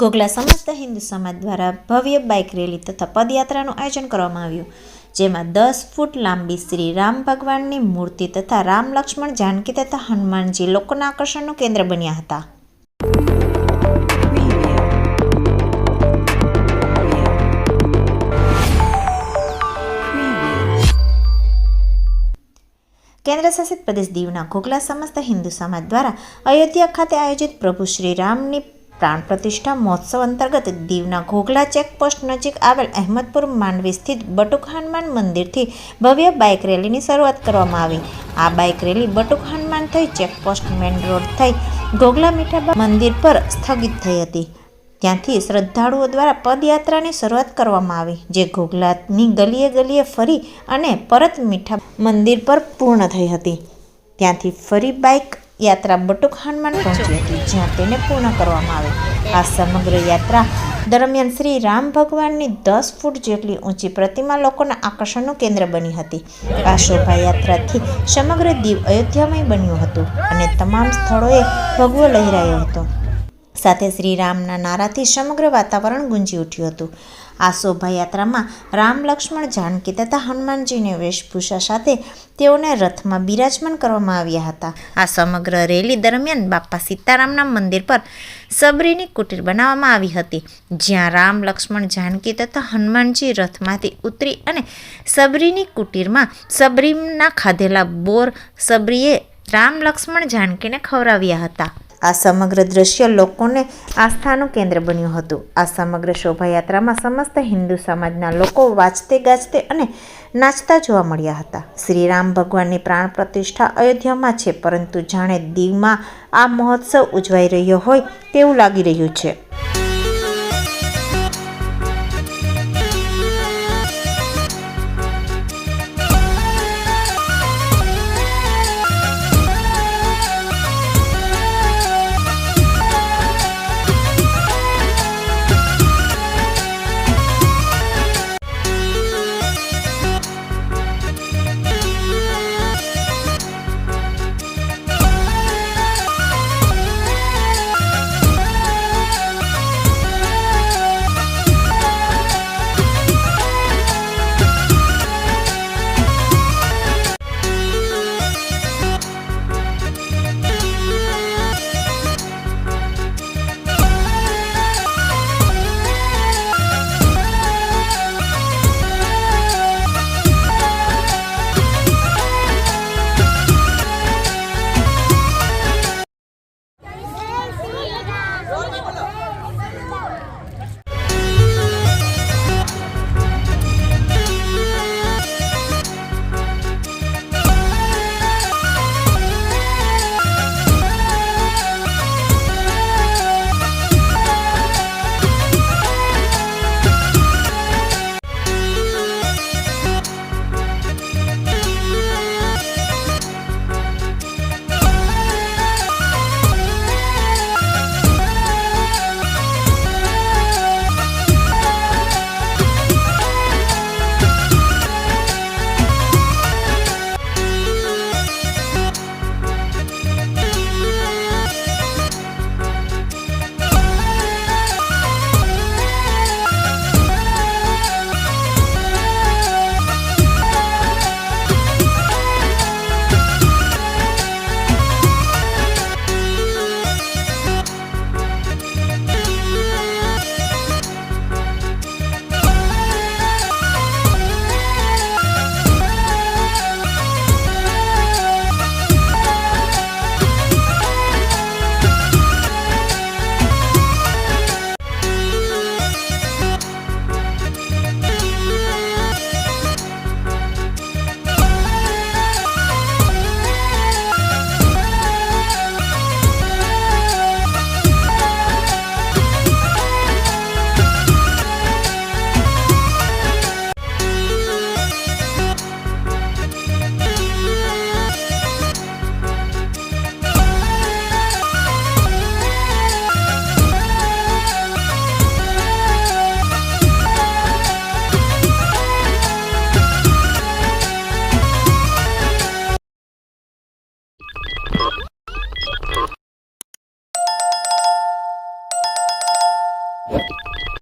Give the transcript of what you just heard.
ગોગલા સમસ્ત હિન્દુ સમાજ દ્વારા ભવ્ય બાઇક રેલી તથા પદયાત્રાનું આયોજન કરવામાં આવ્યું. જેમાં દસ ફૂટ લાંબી શ્રી રામ ભગવાનની મૂર્તિ તથા રામ લક્ષ્મણ જાનકી તથા હનુમાનજી લોકોના આકર્ષણનું કેન્દ્ર બન્યા હતા. કેન્દ્રશાસિત પ્રદેશ દીવના ઘોઘલા સમસ્ત હિન્દુ સમાજ દ્વારા અયોધ્યા ખાતે આયોજિત પ્રભુ શ્રી રામની પ્રાણ પ્રતિષ્ઠા મહોત્સવ અંતર્ગત દીવના ઘોઘલા ચેકપોસ્ટ નજીક આવેલ અહેમદપુર માંડવી સ્થિત બટુક હનુમાન મંદિરથી ભવ્ય બાઇક રેલીની શરૂઆત કરવામાં આવી. આ બાઇક રેલી બટુક હનુમાન થઈ ચેકપોસ્ટ મેન રોડ થઈ ઘોઘલા મીઠાબા મંદિર પર સ્થગિત થઈ હતી. ત્યાંથી શ્રદ્ધાળુઓ દ્વારા પદયાત્રાની શરૂઆત કરવામાં આવી, જે ઘોઘલાની ગલીએ ગલીએ ફરી અને પરત મીઠા મંદિર પર પૂર્ણ થઈ હતી. ત્યાંથી ફરી બાઇક યાત્રા બટુક હનુમાન પહોંચી હતી, જ્યાં તેને પૂર્ણ કરવામાં આવી. આ સમગ્ર યાત્રા દરમિયાન શ્રી રામ ભગવાનની દસ ફૂટ જેટલી ઊંચી પ્રતિમા લોકોના આકર્ષણનું કેન્દ્ર બની હતી. આ શોભાયાત્રાથી સમગ્ર દીવ અયોધ્યામય બન્યું હતું અને તમામ સ્થળોએ ભગવો લહેરાયો હતો. સાથે શ્રી રામના નારાથી સમગ્ર વાતાવરણ ગુંજી ઉઠ્યું હતું. આ શોભાયાત્રામાં રામ લક્ષ્મણ જાનકી તથા હનુમાનજીની વેશભૂષા સાથે તેઓને રથમાં બિરાજમાન કરવામાં આવ્યા હતા. આ સમગ્ર રેલી દરમિયાન બાપા સીતારામના મંદિર પર સબરીની કુટીર બનાવવામાં આવી હતી, જ્યાં રામ લક્ષ્મણ જાનકી તથા હનુમાનજી રથમાંથી ઉતરી અને સબરીની કુટીરમાં સબરીના ખાધેલા બોર સબરીએ રામ લક્ષ્મણ જાનકીને ખવડાવ્યા હતા. આ સમગ્ર દ્રશ્ય લોકોને આસ્થાનું કેન્દ્ર બન્યું હતું. આ સમગ્ર શોભાયાત્રામાં સમસ્ત હિન્દુ સમાજના લોકો વાંચતે ગાજતે અને નાચતા જોવા મળ્યા હતા. શ્રી રામ ભગવાનની પ્રાણ પ્રતિષ્ઠા અયોધ્યામાં છે, પરંતુ જાણે દીવમાં આ મહોત્સવ ઉજવાઈ રહ્યો હોય તેવું લાગી રહ્યું છે.